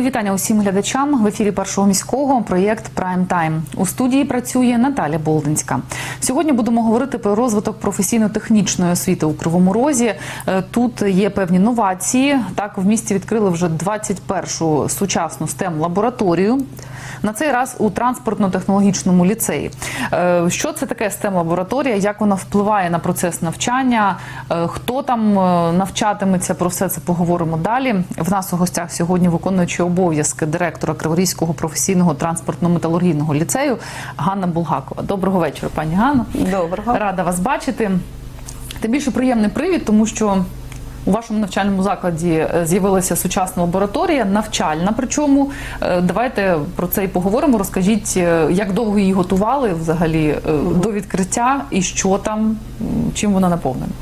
Вітання усім глядачам в ефірі першого міського проєкт Прайм Тайм. У студії працює Наталя Болдинська. Сьогодні будемо говорити про розвиток професійно-технічної освіти у Кривому Розі. Е, Тут є певні новації. Так, в місті відкрили вже 21-шу сучасну stem лабораторію. На цей раз у транспортно-технологічному ліцеї. Е, Що це таке stem лабораторія Як вона впливає на процес навчання? Е, Хто там навчатиметься? Про все це поговоримо далі. В нас у гостях сьогодні виконуючий обов'язки директора Криворізького професійного транспортно-металургійного ліцею Ганна Булгакова. Доброго вечора, пані Ганно. Доброго. Рада вас бачити. Тим більше приємний привід, тому що у вашому навчальному закладі е, з'явилася сучасна лабораторія, навчальна. Причому Е, давайте про це і поговоримо. Розкажіть, е, як довго її готували взагалі до відкриття і що там, чим вона наповнена.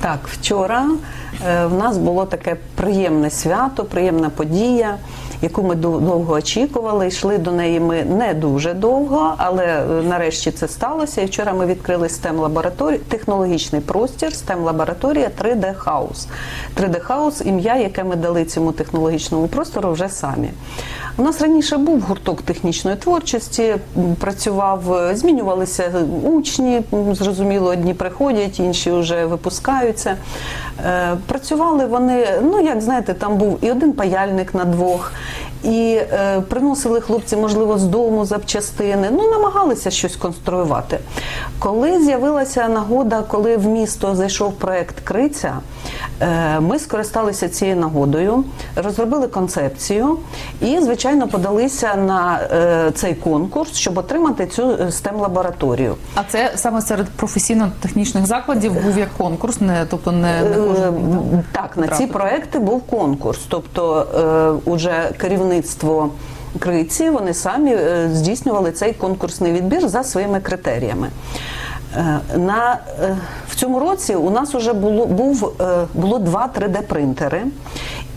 Так, вчора в нас було таке приємне свято, приємна подія, яку ми довго очікували. Йшли до неї ми не дуже довго, але е, нарешті це сталося. І вчора ми відкрили STEM лабораторію, технологічний простір, STEM лабораторія 3D House. 3D House – ім'я, яке ми дали цьому технологічному простору вже самі. У нас раніше був гурток технічної творчості, працював, е, змінювалися учні. Зрозуміло, одні приходять, інші вже випускаються. Е, Працювали вони, ну як знаєте, там був і один паяльник на двох. І е, приносили хлопці, можливо, з дому запчастини, ну намагалися щось конструювати. Коли з'явилася нагода, коли в місто зайшов проект Криця, ми скористалися цією нагодою, розробили концепцію і, звичайно, подалися на е, цей конкурс, щоб отримати цю stem лабораторію А це саме серед професійно-технічних закладів був як конкурс, не тобто не, не кожен Е, Так, на ці проекти був конкурс. Тобто, е, уже керівництво Криці вони самі е, здійснювали цей конкурсний відбір за своїми критеріями. Е, На, е, в цьому році у нас вже було, був, е, було два 3D-принтери,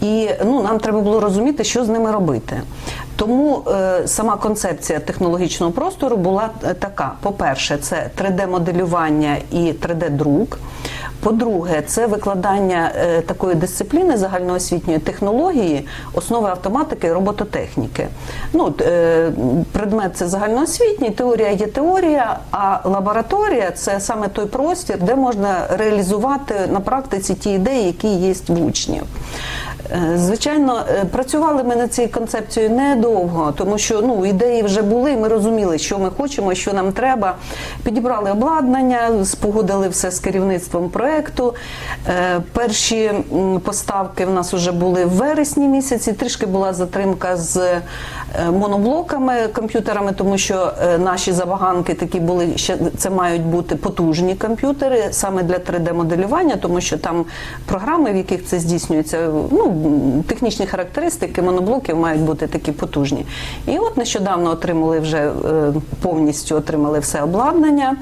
і ну, нам треба було розуміти, що з ними робити. Тому е, сама концепція технологічного простору була е, така: по-перше, це 3D-моделювання і 3D-друк. По-друге, це викладання е, такої дисципліни загальноосвітньої технології, основи автоматики робототехніки. Ну, е, предмет це загальноосвітній, теорія є теорія, а лабораторія це саме той простір, де можна реалізувати на практиці ті ідеї, які є в учнів. Е, Звичайно, е, працювали ми над цією концепцією недовго, тому що ну ідеї вже були. Ми розуміли, що ми хочемо, що нам треба. Підібрали обладнання, спогодили все з керівництвом проекту. Е, Перші поставки в нас вже були в вересні місяці. Трішки була затримка з моноблоками, комп'ютерами, тому що наші забаганки такі були. Ще це мають бути потужні комп'ютери саме для 3D-моделювання, тому що там програми, в яких це здійснюється, ну технічні характеристики моноблоків мають бути такі потужні. І от нещодавно отримали вже е, повністю отримали все обладнання.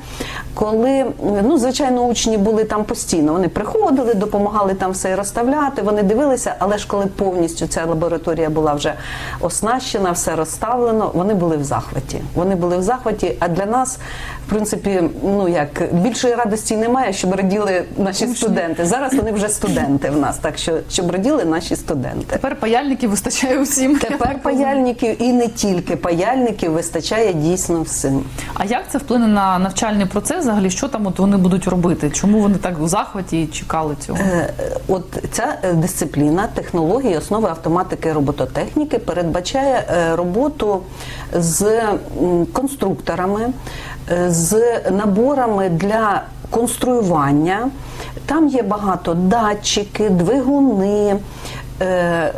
Коли ну звичайно учні були там постійно, вони приходили, допомагали там все розставляти. Вони дивилися, але ж коли повністю ця лабораторія була вже оснащена, все розставлено, вони були в захваті. Вони були в захваті. А для нас, в принципі, ну як більшої радості немає, щоб раділи наші студенти. Зараз вони вже студенти в нас, так що щоб раділи наші студенти. Тепер паяльників вистачає усім. Тепер паяльників і не тільки паяльників вистачає дійсно всім. А як це вплине на навчальний процес? Взагалі, що там от вони будуть робити? Чому вони так у захваті і чекали цього? Е, От ця е, дисципліна технології, основи автоматики робототехніки передбачає е, роботу з конструкторами, з наборами для конструювання. Там є багато датчики, двигуни. Е,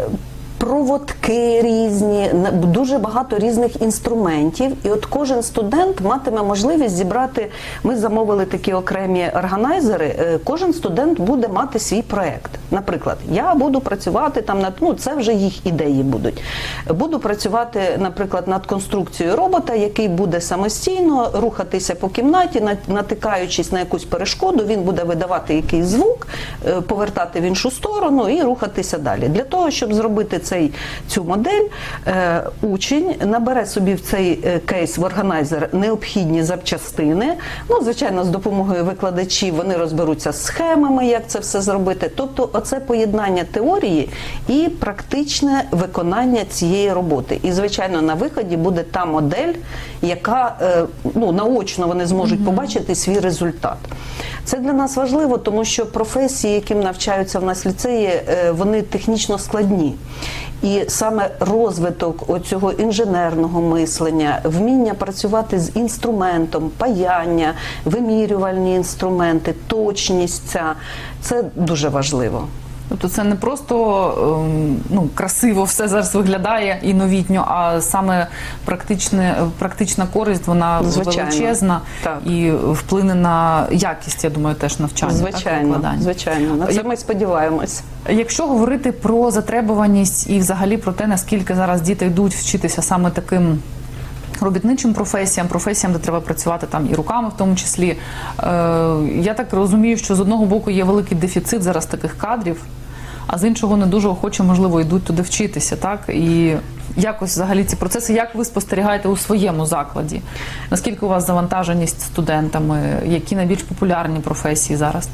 Проводки різні, дуже багато різних інструментів, і от кожен студент матиме можливість зібрати. Ми замовили такі окремі органайзери. е, Кожен студент буде мати свій проект. Наприклад, я буду працювати там над ну це вже їх ідеї будуть. Буду працювати, наприклад, над конструкцією робота, який буде самостійно рухатися по кімнаті, натикаючись на якусь перешкоду, він буде видавати якийсь звук, е, повертати в іншу сторону і рухатися далі. Для того, щоб зробити це цей, цю модель, е, учень набере собі в цей е, кейс в органайзер необхідні запчастини. Ну, звичайно, з допомогою викладачів вони розберуться з схемами, як це все зробити. Тобто, оце поєднання теорії і практичне виконання цієї роботи. І, звичайно, на виході буде та модель, яка е, ну, наочно вони зможуть побачити свій результат. Це для нас важливо, тому що професії, яким навчаються в нас ліцеї, е, вони технічно складні. І саме розвиток оцього інженерного мислення, вміння працювати з інструментом, паяння, вимірювальні інструменти, точність ця це дуже важливо. Тобто це не просто ем, ну, красиво все зараз виглядає і новітньо, а саме практичне, практична користь, вона Звичайно. величезна Так. і вплине на якість, я думаю, теж навчання. звичайно, викладання. звичайно, на це ми сподіваємось. Якщо говорити про затребуваність і взагалі про те, наскільки зараз діти йдуть вчитися саме таким робітничим професіям, професіям, де треба працювати там і руками, в тому числі, е, я так розумію, що з одного боку є великий дефіцит зараз таких кадрів, а з іншого не дуже охоче, можливо, йдуть туди вчитися, так і. Якось взагалі ці процеси, як ви спостерігаєте у своєму закладі? Наскільки у вас завантаженість студентами? Які найбільш популярні професії зараз?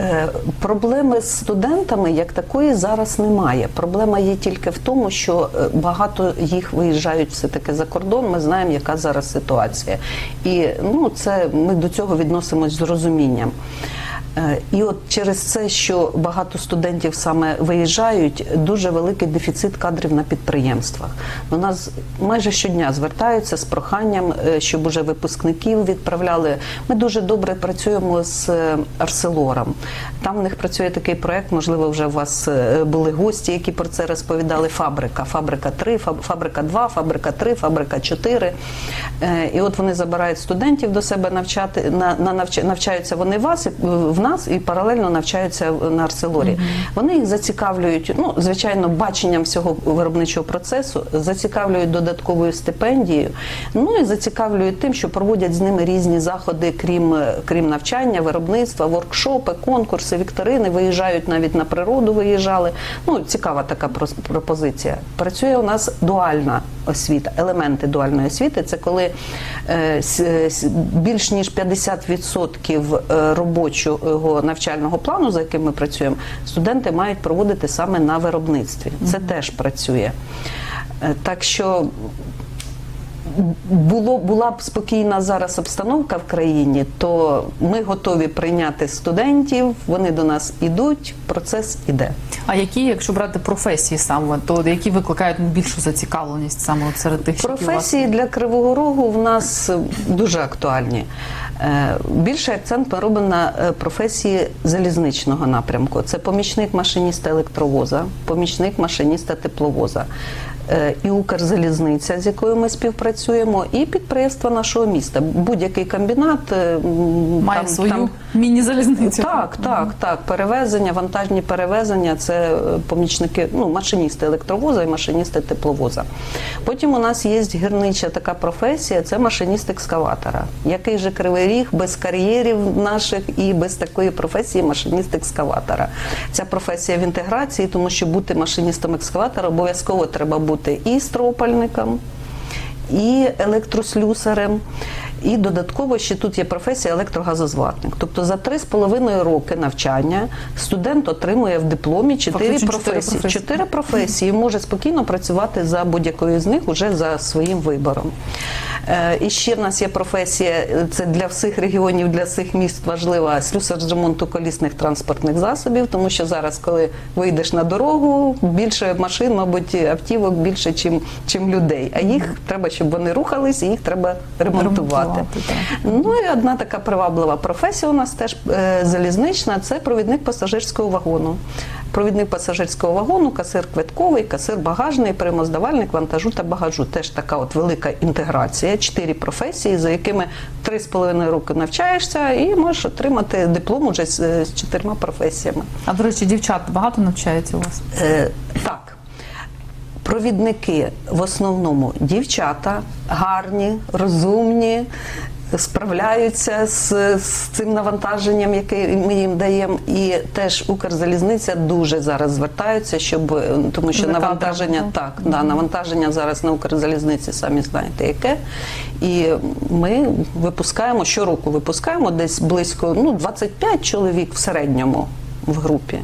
Е, Проблеми з студентами як такої зараз немає. Проблема є тільки в тому, що е, багато їх виїжджають все таки за кордон. Ми знаємо, яка зараз ситуація, і ну це ми до цього відносимось з розумінням. Е, І от через це, що багато студентів саме виїжджають, дуже великий дефіцит кадрів на підприємствах. До нас майже щодня звертаються з проханням, е, щоб уже випускників відправляли. Ми дуже добре працюємо з е, Арселором. Там в них працює такий проект. Можливо, вже у вас були гості, які про це розповідали. Фабрика, фабрика 3, фаб- фабрика 2, фабрика 3, фабрика 4. Е, І от вони забирають студентів до себе навчати на, на навчаються вони вас і, в нас і паралельно навчаються на Арселорі. Вони їх зацікавлюють, ну звичайно, баченням всього виробничого процесу, зацікавлюють додатковою стипендією. Ну і зацікавлюють тим, що проводять з ними різні заходи, крім, крім навчання, виробництва, воркшопи, конкурси, вікторини. Виїжджають навіть на природу. Виїжджали. Ну цікава така пропозиція. Працює у нас дуальна освіта, елементи дуальної освіти. Це коли е, більш ніж 50% е, робочого навчального плану, за яким ми працюємо, студенти мають проводити саме на виробництві. Це теж працює. Е, Так що було була б спокійна зараз обстановка в країні, то ми готові прийняти студентів. Вони до нас ідуть, процес іде. А які, якщо брати професії саме, то які викликають більшу зацікавленість саме от серед тих, які у вас? Професії для Кривого Рогу в нас дуже актуальні. Е, Більший акцент ми робимо на е, професії залізничного напрямку. Це помічник машиніста електровоза, помічник машиніста тепловоза. Е, І Укрзалізниця, з якою ми співпрацюємо, і підприємства нашого міста. Будь-який комбінат е, Має там- свою там- міні-залізницю. так, так, так. Перевезення, вантажні перевезення це е, помічники, ну, машиністи електровоза і машиністи тепловоза. Потім у нас є гірнича така професія, це машиніст екскаватора. Який же кривий ріг без кар'єрів наших і без такої професії машиніст екскаватора. Ця професія в інтеграції, тому що бути машиністом екскаватора обов'язково треба бути і стропальником, і електрослюсарем. І додатково ще тут є професія електрогазозватник. Тобто за 3,5 роки навчання студент отримує в дипломі 4 Фактично чотири професії. професії. 4 професії може спокійно працювати за будь-якою з них уже за своїм вибором. Е, І ще в нас є професія, це для всіх регіонів, для всіх міст важлива слюсар з ремонту колісних транспортних засобів, тому що зараз, коли вийдеш на дорогу, більше машин, мабуть, автівок більше, чим, чим людей. А їх треба, щоб вони рухались, і їх треба ремонтувати. Так. Ну і одна така приваблива професія у нас теж е, залізнична це провідник пасажирського вагону. Провідник пасажирського вагону, касир квитковий, касир багажний, приймоздавальник вантажу та багажу. Теж така от велика інтеграція. Чотири професії, за якими три з половиною роки навчаєшся, і можеш отримати диплом уже з, з чотирма професіями. А до речі, дівчат багато навчається у вас? Е, так. Провідники в основному дівчата, гарні, розумні, справляються з, з цим навантаженням, яке ми їм даємо. І теж Укрзалізниця дуже зараз звертаються, щоб е, тому що навантаження так, да, навантаження зараз на Укрзалізниці, самі знаєте, яке. І ми випускаємо щороку, випускаємо десь близько ну 25 чоловік в середньому в групі.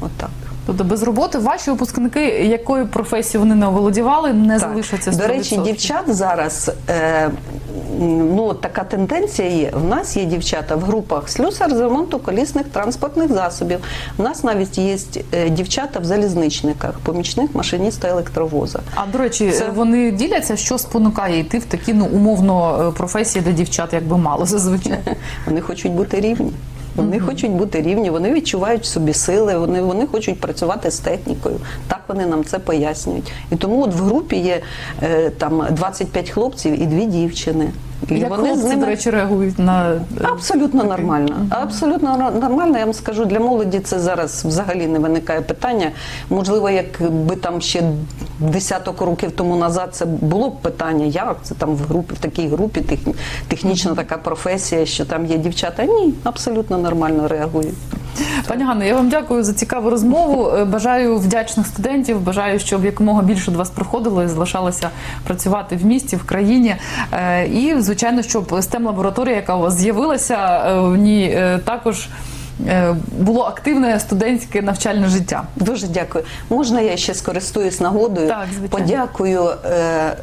Отак. Тобто без роботи ваші випускники, якою професією вони не оволодівали, не Так. залишаться 100%. До речі, дівчат зараз е, ну така тенденція є. В нас є дівчата в групах слюсар з ремонту колісних транспортних засобів. У нас навіть є е, дівчата в залізничниках, помічник машиніста електровоза. А до речі, Це- вони діляться, що спонукає йти в такі ну умовно е, професії, де дівчат якби мало зазвичай. Вони хочуть бути рівні. Вони хочуть бути рівні, вони відчувають в собі сили, вони, вони хочуть працювати з технікою. Так вони нам це пояснюють. І тому от в групі є е, там 25 хлопців і дві дівчини. І Як вони хлопці, з ними до речі, реагують на Абсолютно нормально. Абсолютно нормально. Я вам скажу, для молоді це зараз взагалі не виникає питання. Можливо, якби там ще десяток років тому назад це було б питання, як це там в групі, в такій групі техні- технічна така професія, що там є дівчата. Ні, абсолютно нормально реагують. Пані Ганно, я вам дякую за цікаву розмову. Е, Бажаю вдячних студентів. Бажаю, щоб якомога більше до вас приходило і залишалося працювати в місті, в країні. Е, І звичайно, щоб stem лабораторія, яка у вас з'явилася, е, в ній також було активне студентське навчальне життя. Дуже дякую. Можна я ще скористуюсь нагодою? Так, звичайно. Подякую е,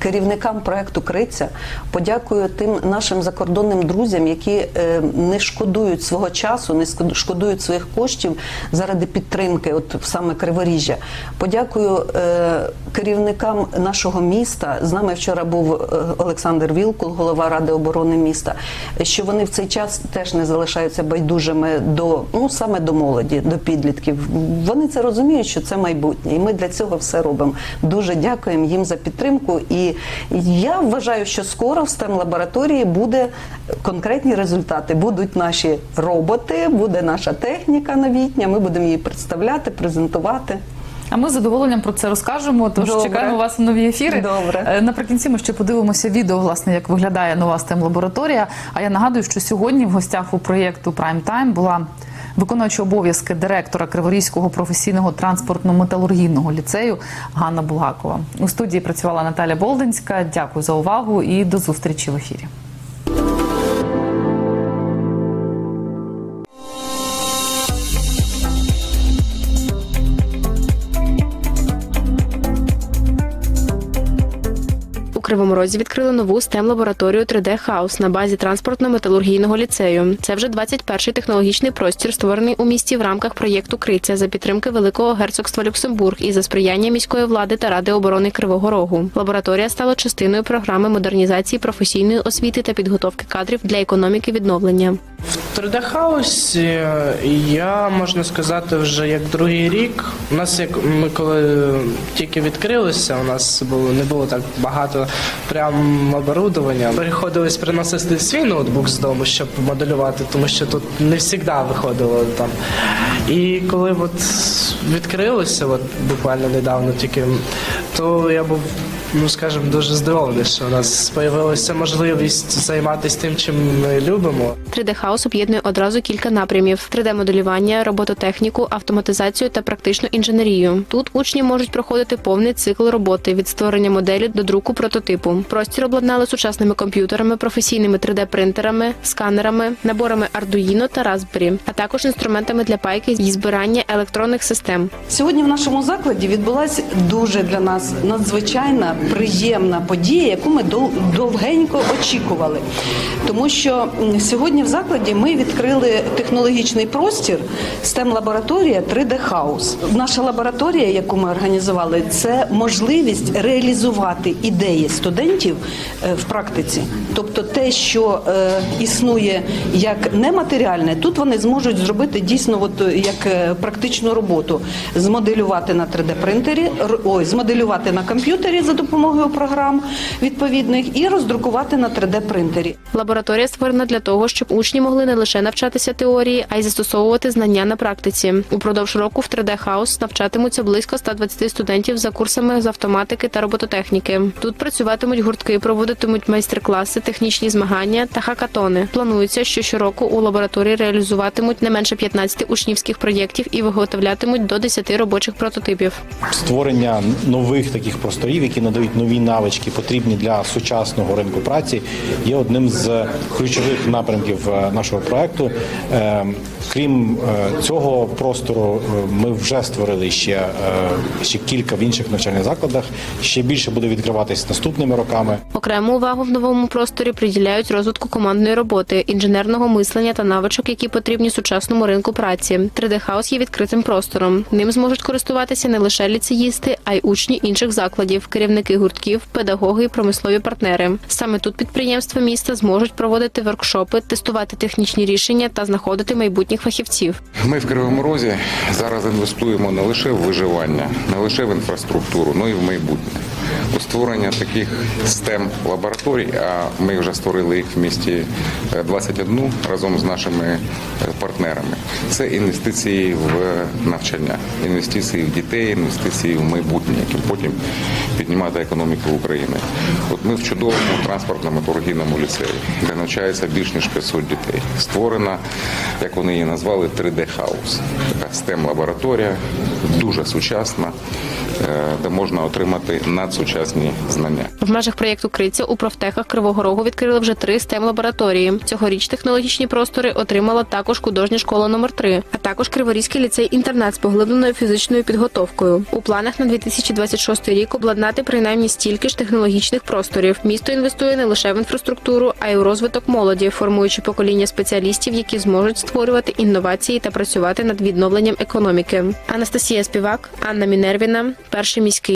керівникам проекту Криця, подякую тим нашим закордонним друзям, які е, не шкодують свого часу, не шкодують своїх коштів заради підтримки, от саме Криворіжжя. Подякую е, керівникам нашого міста. З нами вчора був е, Олександр Вілкул, голова Ради оборони міста. Що вони в цей час теж не залишаються байдужими до ну саме до молоді, до підлітків. Вони це розуміють, що це майбутнє, і ми для цього все робимо. Дуже дякуємо їм за підтримку. І я вважаю, що скоро в STEM лабораторії буде конкретні результати. Будуть наші роботи, буде наша техніка новітня. Ми будемо її представляти, презентувати. А ми з задоволенням про це розкажемо. Тож Добре. чекаємо вас на нові ефіри. Добре. Е, Наприкінці ми ще подивимося відео, власне, як виглядає нова stem лабораторія. А я нагадую, що сьогодні в гостях у проєкту Prime Time була виконуюча обов'язки директора Криворізького професійного транспортно-металургійного ліцею Ганна Булгакова. У студії працювала Наталя Болдинська. Дякую за увагу і до зустрічі в ефірі. Кривому Розі відкрили нову stem лабораторію 3D Хаус на базі транспортно-металургійного ліцею. Це вже 21-й технологічний простір, створений у місті в рамках проєкту Криця за підтримки Великого герцогства Люксембург і за сприяння міської влади та ради оборони Кривого Рогу. Лабораторія стала частиною програми модернізації професійної освіти та підготовки кадрів для економіки відновлення. В 3D хаусі я можна сказати вже як другий рік. У нас як ми коли тільки відкрилися, у нас було не було так багато прям оборудовання. Приходилось приносити свій ноутбук з дому, щоб моделювати, тому що тут не завжди виходило там. І коли от відкрилося, от буквально недавно тільки, то я був. Ну, скажімо, дуже здивований, що у нас з'явилася можливість займатися тим, чим ми любимо. 3D Хаус об'єднує одразу кілька напрямів: 3D-моделювання, робототехніку, автоматизацію та практичну інженерію. Тут учні можуть проходити повний цикл роботи від створення моделі до друку прототипу. Простір обладнали сучасними комп'ютерами, професійними 3D-принтерами, сканерами, наборами Arduino та Raspberry, а також інструментами для пайки і збирання електронних систем. Сьогодні в нашому закладі відбулася дуже для нас надзвичайна приємна подія, яку ми дов- довгенько очікували. Тому що сьогодні в закладі ми відкрили технологічний простір STEM лабораторія 3D House. Наша лабораторія, яку ми організували, це можливість реалізувати ідеї студентів е, в практиці. Тобто те, що е, існує як нематеріальне, тут вони зможуть зробити дійсно от, е, як практичну роботу, змоделювати на 3D принтері, ой, змоделювати. на комп'ютері за допомогою програм відповідних і роздрукувати на 3D принтері. Лабораторія створена для того, щоб учні могли не лише навчатися теорії, а й застосовувати знання на практиці. Упродовж року в 3D House навчатимуться близько 120 студентів за курсами з автоматики та робототехніки. Тут працюватимуть гуртки, проводитимуть майстер-класи, технічні змагання та хакатони. Планується, що щороку у лабораторії реалізуватимуть не менше 15 учнівських проєктів і виготовлятимуть до 10 робочих прототипів. створення нових таких просторів, які надають нові навички, потрібні для сучасного ринку праці, є одним з ключових напрямків е, нашого проекту. Е, Крім е, цього простору, е, ми вже створили ще, ще кілька в інших навчальних закладах. Ще більше буде відкриватись наступними роками. Окрему увагу в новому просторі приділяють розвитку командної роботи, інженерного мислення та навичок, які потрібні сучасному ринку праці. 3D House є відкритим простором. Ним зможуть користуватися не лише ліцеїсти, а й учні інших закладів, керівники гуртків, педагоги і промислові партнери. Саме тут підприємства міста зможуть проводити воркшопи, тестувати технічні рішення та знаходити майбутніх фахівців. Ми в Кривому Розі зараз інвестуємо не лише в виживання, не лише в інфраструктуру, але й в майбутнє. Створення таких STEM лабораторій, а ми вже створили їх в місті е, 21 разом з нашими е, партнерами. Це інвестиції в навчання, інвестиції в дітей, інвестиції в майбутнє, які потім піднімати економіку України. От ми в чудовому транспортному металургійному ліцеї, де навчається більш ніж 500 дітей. Створена, як вони її назвали, 3D House. Така STEM лабораторія, дуже сучасна, е, де можна отримати надсучасні знання. В межах проєкту Криця у профтехах Кривого Рогу відкрили вже три stem лабораторії. Цьогоріч технологічні простори отримала також художня школа номер 3 а також Криворізький ліцей-інтернат з поглибленою фізичною підготовкою. У планах на 2026 рік обладнати принаймні стільки ж технологічних просторів. Місто інвестує не лише в інфраструктуру, а й у розвиток молоді, формуючи покоління спеціалістів, які зможуть створювати інновації та працювати над відновленням економіки. Анастасія Співак, Анна Мінервіна, перший міський.